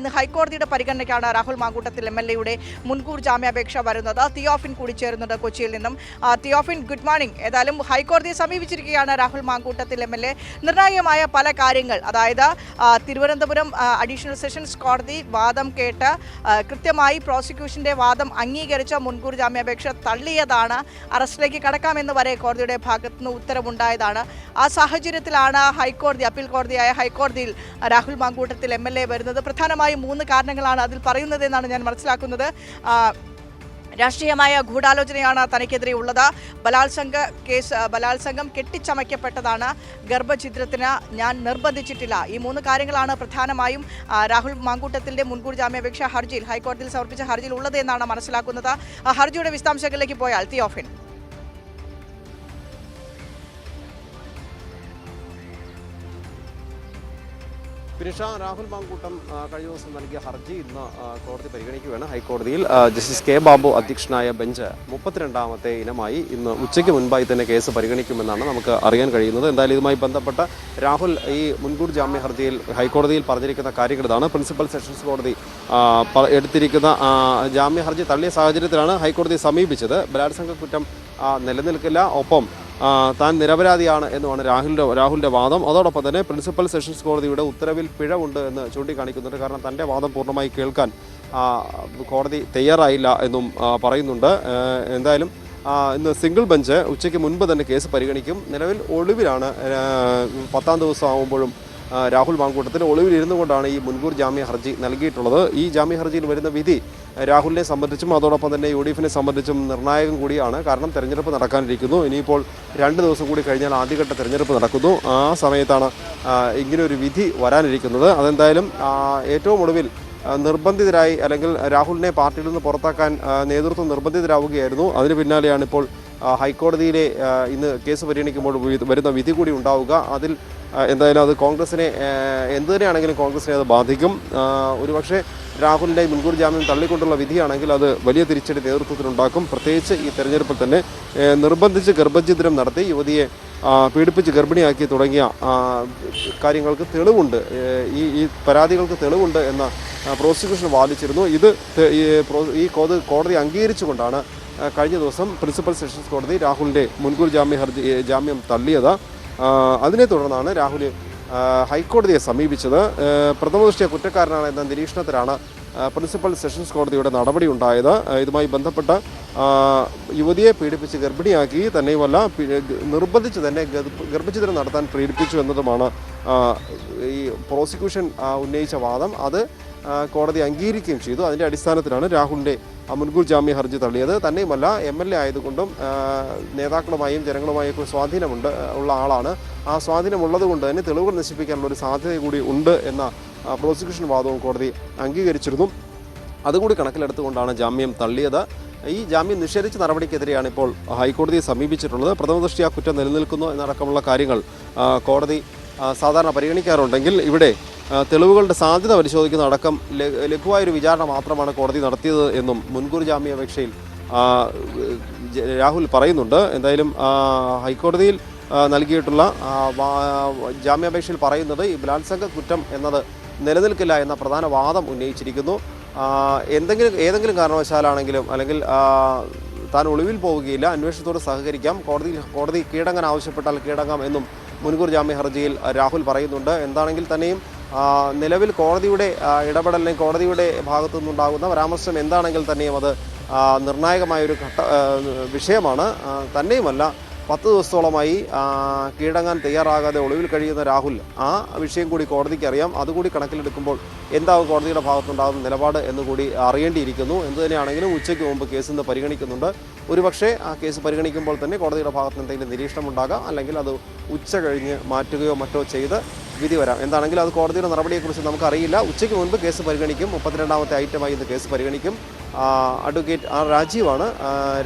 ഇന്ന് ഹൈക്കോടതിയുടെ പരിഗണനയ്ക്കാണ് രാഹുൽ മാങ്കൂട്ടത്തിൽ എം എൽ എയുടെ മുൻകൂർ ജാമ്യാപേക്ഷ വരുന്നത്. തിയോഫിൻ കൂടി ചേരുന്നുണ്ട് കൊച്ചിയിൽ നിന്നും. Theophin good morning. ഏതായാലും ഹൈക്കോടതിയെ സമീപിച്ചിരിക്കുകയാണ് Rahul Mamkootathil M L A. നിർണായകമായ പല കാര്യങ്ങൾ. അതായത് തിരുവനന്തപുരം അഡീഷണൽ സെഷൻസ് കോടതി വാദം കേട്ട് കൃത്യമായി പ്രോസിക്യൂഷന്റെ വാദം അംഗീകരിച്ച മുൻകൂർ ജാമ്യാപേക്ഷ തള്ളിയതാണ്. അറസ്റ്റിലേക്ക് കടക്കാമെന്ന് വരെ കോടതിയുടെ ഭാഗത്തുനിന്ന് ഉത്തരവുണ്ടായതാണ്. ആ സാഹചര്യത്തിലാണ് ഹൈക്കോടതി അപ്പീൽ കോടതിയായ ഹൈക്കോടതിയിൽ Rahul Mamkootathil M L A വരുന്നത്. പ്രധാനമായും മൂന്ന് കാരണങ്ങളാണ് അതിൽ പറയുന്നത് എന്നാണ് ഞാൻ മനസ്സിലാക്കുന്നത്. രാഷ്ട്രീയമായ ഗൂഢാലോചനയാണ് തനിക്കെതിരെ ഉള്ളത്. ബലാത്സംഗ കേസ് ബലാത്സംഗം കെട്ടിച്ചമയ്ക്കപ്പെട്ടതാണ് ഗർഭഛിദ്രത്തിന്. ഞാൻ നിർബന്ധിച്ചിട്ടില്ല. ഈ മൂന്ന് കാര്യങ്ങളാണ് പ്രധാനമായും രാഹുൽ മാങ്കൂട്ടത്തിന്റെ മുൻകൂർ ജാമ്യാപേക്ഷ ഹർജിയിൽ ഹൈക്കോടതിയിൽ സമർപ്പിച്ച ഹർജിയിൽ ഉള്ളത് എന്നാണ് മനസ്സിലാക്കുന്നത്. ഹർജിയുടെ വിശദാംശങ്ങളിലേക്ക് പോയാൽ തിയോഫിൻ ഫിനിഷ രാഹുൽ മാങ്കൂട്ടം കഴിഞ്ഞ ദിവസം നൽകിയ ഹർജി ഇന്ന് കോടതി പരിഗണിക്കുകയാണ് ഹൈക്കോടതിയിൽ. ജസ്റ്റിസ് കെ ബാബു അധ്യക്ഷനായ ബെഞ്ച് മുപ്പത്തിരണ്ടാമത്തെ ഇനമായി ഇന്ന് ഉച്ചയ്ക്ക് മുൻപായി തന്നെ കേസ് പരിഗണിക്കുമെന്നാണ് നമുക്ക് അറിയാൻ കഴിയുന്നത്. എന്തായാലും ഇതുമായി ബന്ധപ്പെട്ട രാഹുൽ ഈ മുൻകൂർ ജാമ്യ ഹർജിയിൽ ഹൈക്കോടതിയിൽ പറഞ്ഞിരിക്കുന്ന കാര്യങ്ങൾ ഇതാണ്. പ്രിൻസിപ്പൽ സെഷൻസ് കോടതി എടുത്തിരിക്കുന്ന ജാമ്യ ഹർജി തള്ളിയ സാഹചര്യത്തിലാണ് ഹൈക്കോടതി സമീപിച്ചത്. ബലാത്സംഗ കുറ്റം നിലനിൽക്കില്ല. ഒപ്പം താൻ നിരപരാധിയാണ് എന്നുമാണ് രാഹുലിന്റെ രാഹുലിന്റെ വാദം. അതോടൊപ്പം തന്നെ പ്രിൻസിപ്പൽ സെഷൻസ് കോടതിയുടെ ഉത്തരവിൽ പിഴവുണ്ട് എന്ന് ചൂണ്ടിക്കാണിക്കുന്നുണ്ട്. കാരണം തന്റെ വാദം പൂർണമായി കേൾക്കാൻ കോടതി തയ്യാറായില്ല എന്നും പറയുന്നുണ്ട്. എന്തായാലും ഇന്ന് സിംഗിൾ ബെഞ്ച് ഉച്ചയ്ക്ക് മുൻപ് തന്നെ കേസ് പരിഗണിക്കും. നിലവിൽ ഒളിവിലാണ് പത്താം ദിവസം ആകുമ്പോഴും രാഹുൽ മാങ്കൂട്ടത്തിന് ഒളിവിൽ ഇരുന്നു കൊണ്ടാണ് ഈ മുൻകൂർ ജാമ്യ ഹർജി നൽകിയിട്ടുള്ളത്. ഈ ജാമ്യ ഹർജിയിൽ വരുന്ന വിധി രാഹുലിനെ സംബന്ധിച്ചും അതോടൊപ്പം തന്നെ യു ഡി എഫിനെ സംബന്ധിച്ചും നിർണായകം കൂടിയാണ്. കാരണം തെരഞ്ഞെടുപ്പ് നടക്കാനിരിക്കുന്നു. ഇനിയിപ്പോൾ രണ്ട് ദിവസം കൂടി കഴിഞ്ഞാൽ ആദ്യഘട്ട തെരഞ്ഞെടുപ്പ് നടക്കുന്നു. ആ സമയത്താണ് ഇങ്ങനൊരു വിധി വരാനിരിക്കുന്നത്. അതെന്തായാലും ഏറ്റവും ഒടുവിൽ നിർബന്ധിതരായി അല്ലെങ്കിൽ രാഹുലിനെ പാർട്ടിയിൽ നിന്ന് പുറത്താക്കാൻ നേതൃത്വം നിർബന്ധിതരാവുകയായിരുന്നു. അതിന് പിന്നാലെയാണ് ഇപ്പോൾ ഹൈക്കോടതിയിലെ ഇന്ന് കേസ് പരിഗണിക്കുമ്പോൾ വരുന്ന വിധി കൂടി ഉണ്ടാവുക. അതിൽ എന്തായാലും അത് കോൺഗ്രസിനെ എന്ത് തന്നെയാണെങ്കിലും കോൺഗ്രസിനെ അത് ബാധിക്കും. ഒരുപക്ഷെ രാഹുലിന്റെ മുൻകൂർ ജാമ്യം തള്ളിക്കൊണ്ടുള്ള വിധിയാണെങ്കിൽ അത് വലിയ തിരിച്ചടി നേതൃത്വത്തിനുണ്ടാക്കും. പ്രത്യേകിച്ച് ഈ തെരഞ്ഞെടുപ്പിൽ തന്നെ നിർബന്ധിച്ച് ഗർഭഛിദ്രം നടത്തി യുവതിയെ പീഡിപ്പിച്ച് ഗർഭിണിയാക്കി തുടങ്ങിയ കാര്യങ്ങൾക്ക് തെളിവുണ്ട്. ഈ ഈ പരാതികൾക്ക് തെളിവുണ്ട് എന്ന പ്രോസിക്യൂഷൻ വാദിച്ചിരുന്നു. ഇത് ഈ കോടതി അംഗീകരിച്ചുകൊണ്ടാണ് കഴിഞ്ഞ ദിവസം പ്രിൻസിപ്പൽ സെഷൻസ് കോടതി രാഹുലിന്റെ മുൻകൂർ ജാമ്യ ഹർജി ജാമ്യം തള്ളിയത്. അതിനെ തുടർന്നാണ് രാഹുൽ ഹൈക്കോടതിയെ സമീപിച്ചത്. പ്രഥമദൃഷ്ടിയ കുറ്റക്കാരനാണ് എന്ന നിരീക്ഷണത്തിലാണ് പ്രിൻസിപ്പൽ സെഷൻസ് കോടതിയുടെ നടപടി ഉണ്ടായത്. ഇതുമായി ബന്ധപ്പെട്ട് യുവതിയെ പീഡിപ്പിച്ച് ഗർഭിണിയാക്കി തന്നെയുമല്ല നിർബന്ധിച്ച് തന്നെ ഗർഭ- ഗർഭഛിദ്രം നടത്താൻ പ്രേരിപ്പിച്ചു എന്നതുമാണ് ഈ പ്രോസിക്യൂഷൻ ഉന്നയിച്ച വാദം. അത് കോടതി അംഗീകരിക്കുകയും ചെയ്തു. അതിന്റെ അടിസ്ഥാനത്തിലാണ് രാഹുലിന്റെ മുൻകൂർ ജാമ്യ ഹർജി തള്ളിയത്. തന്നെയുമല്ല എം എൽ എ ആയതുകൊണ്ടും നേതാക്കളുമായും ജനങ്ങളുമായും ഒക്കെ സ്വാധീനമുണ്ട് ഉള്ള ആളാണ്. ആ സ്വാധീനമുള്ളത് കൊണ്ട് തന്നെ തെളിവുകൾ നശിപ്പിക്കാനുള്ള ഒരു സാധ്യത കൂടി ഉണ്ട് എന്ന പ്രോസിക്യൂഷൻ വാദവും കോടതി അംഗീകരിച്ചിരുന്നു. അതുകൂടി കണക്കിലെടുത്തുകൊണ്ടാണ് ജാമ്യം തള്ളിയത്. ഈ ജാമ്യം നിഷേധിച്ച നടപടിക്കെതിരെയാണ് ഇപ്പോൾ ഹൈക്കോടതിയെ സമീപിച്ചിട്ടുള്ളത്. പ്രഥമദൃഷ്ടിയാ കുറ്റം നിലനിൽക്കുന്നു എന്നടക്കമുള്ള കാര്യങ്ങൾ കോടതി സാധാരണ പരിഗണിക്കാറുണ്ടെങ്കിൽ ഇവിടെ തെളിവുകളുടെ സാധ്യത പരിശോധിക്കുന്ന അടക്കം ലഘുവായൊരു വിചാരണ മാത്രമാണ് കോടതി നടത്തിയത് എന്നും മുൻകൂർ ജാമ്യാപേക്ഷയിൽ രാഹുൽ പറയുന്നുണ്ട്. എന്തായാലും ഹൈക്കോടതിയിൽ നൽകിയിട്ടുള്ള ജാമ്യാപേക്ഷയിൽ പറയുന്നത് ഈ ബലാത്സംഗ കുറ്റം എന്നത് നിലനിൽക്കില്ല എന്ന പ്രധാന വാദം ഉന്നയിച്ചിരിക്കുന്നു. എന്തെങ്കിലും ഏതെങ്കിലും കാരണവശാലാണെങ്കിലും അല്ലെങ്കിൽ താൻ ഒളിവിൽ പോവുകയില്ല അന്വേഷണത്തോട് സഹകരിക്കാം കോടതിയിൽ കോടതി കീഴടങ്ങാൻ ആവശ്യപ്പെട്ടാൽ കീഴടങ്ങാം എന്നും മുൻകൂർ ജാമ്യ ഹർജിയിൽ രാഹുൽ പറയുന്നുണ്ട്. എന്താണെങ്കിൽ തന്നെയും നിലവിൽ കോടതിയുടെ ഇടപെടലിനെ കോടതിയുടെ ഭാഗത്തു നിന്നുണ്ടാകുന്ന പരാമർശം എന്താണെങ്കിൽ തന്നെയും അത് നിർണായകമായൊരു ഘട്ട വിഷയമാണ്. തന്നെയുമല്ല പത്ത് ദിവസത്തോളമായി കീഴടങ്ങാൻ തയ്യാറാകാതെ ഒളിവിൽ കഴിയുന്ന രാഹുൽ ആ വിഷയം കൂടി കോടതിക്ക് അറിയാം അതുകൂടി കണക്കിലെടുക്കുമ്പോൾ എന്താവും കോടതിയുടെ ഭാഗത്തുണ്ടാകുന്ന നിലപാട് എന്നുകൂടി അറിയേണ്ടിയിരിക്കുന്നു. എന്തു തന്നെയാണെങ്കിലും ഉച്ചയ്ക്ക് മുമ്പ് കേസ് ഇന്ന് പരിഗണിക്കുന്നുണ്ട്. ഒരുപക്ഷെ ആ കേസ് പരിഗണിക്കുമ്പോൾ തന്നെ കോടതിയുടെ ഭാഗത്ത് എന്തെങ്കിലും നിരീക്ഷണം ഉണ്ടാകാം അല്ലെങ്കിൽ അത് ഉച്ച കഴിഞ്ഞ് മാറ്റുകയോ മറ്റോ ചെയ്ത് വിധി വരാം. എന്താണെങ്കിലും അത് കോടതിയുടെ നടപടിയെക്കുറിച്ച് നമുക്കറിയില്ല. ഉച്ചയ്ക്ക് മുൻപ് കേസ് പരിഗണിക്കും. മുപ്പത്തിരണ്ടാമത്തെ ഐറ്റമായി ഇന്ന് കേസ് പരിഗണിക്കും. അഡ്വക്കേറ്റ് ആർ രാജീവാണ്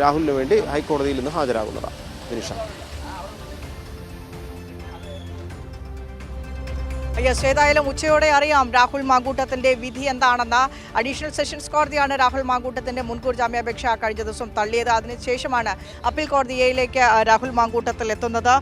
രാഹുലിന് വേണ്ടി ഹൈക്കോടതിയിൽ ഇന്ന് ഹാജരാകുന്നത്. വിനിഷ. യെസ് ഏതായാലും ഉച്ചയോടെ അറിയാം രാഹുൽ മാങ്കൂട്ടത്തിന്റെ വിധി എന്താണെന്ന. അഡീഷണൽ സെഷൻസ് കോടതിയാണ് രാഹുൽ മാങ്കൂട്ടത്തിന്റെ മുൻകൂർ ജാമ്യാപേക്ഷ കഴിഞ്ഞ ദിവസം തള്ളിയത്. അതിനുശേഷമാണ് അപ്പീൽ കോടതിയിലേക്ക് രാഹുൽ മാങ്കൂട്ടത്തിൽ എത്തുന്നത്.